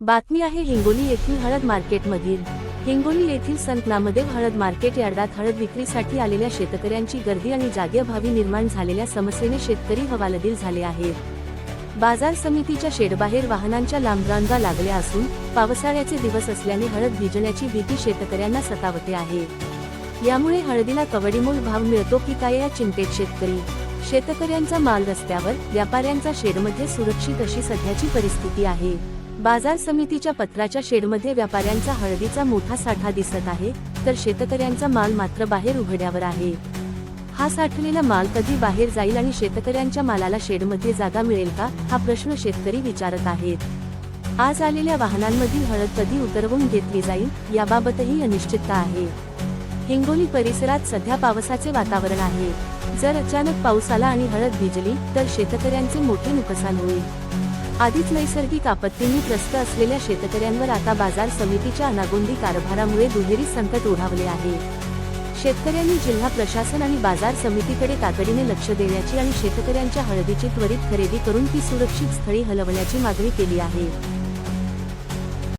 बातमी आहे हिंगोली येथील हळद मार्केटमधील. हिंगोली येथील संत नामदेव हळद मार्केट यार्डात हळद विक्रीसाठी आलेल्या शेतकऱ्यांची गर्दी आणि जागेअभावी निर्माण झालेल्या समस्येने शेतकरी हवालदिल झाले आहेत. बाजार समितीच्या शेडबाहेर वाहनांच्या लांब रांगा लागल्या असून पावसाळ्याचे दिवस असल्याने हळद भिजण्याची भीती शेतकऱ्यांना सतावते आहे. यामुळे हळदीला कवडीमोल भाव मिळतो की काय या चिंतेत शेतकरी? शेतकऱ्यांचा माल रस्त्यावर व्यापाऱ्यांचा शेडमध्ये सुरक्षित अशी सध्याची परिस्थिती आहे. बाजार समितीच्या पत्राच्या शेडमध्ये व्यापाऱ्यांचा हळदीचा मोठा साठा दिसत आहे तर शेतकऱ्यांचा माल मात्र बाहेर उघड्यावर आहे. हा साठलेला माल कधी बाहेर जाईल आणि शेतकऱ्यांच्या मालाला शेडमध्ये जागा मिळेल का हा प्रश्न शेतकरी विचारत आहेत. आज आलेल्या वाहनांमधील हळद कधी उतरवून घेतली जाईल याबाबतही अनिश्चितता आहे. हिंगोली परिसरात सध्या पावसाचे वातावरण आहे. जर अचानक पाऊस आला आणि हळद भिजली तर शेतकऱ्यांचे मोठे नुकसान होईल. आधीच नैसर्गिक आपत्तींनी त्रस्त असलेल्या शेतकऱ्यांवर आता बाजार समितीच्या अनागोंदी कारभारामुळे दुहेरी संकट ओढावले आहे. शेतकऱ्यांनी जिल्हा प्रशासन आणि बाजार समितीकडे तातडीने लक्ष देण्याची आणि शेतकऱ्यांच्या हळदीची त्वरित खरेदी करून ती सुरक्षित स्थळी हलवण्याची मागणी केली आहे.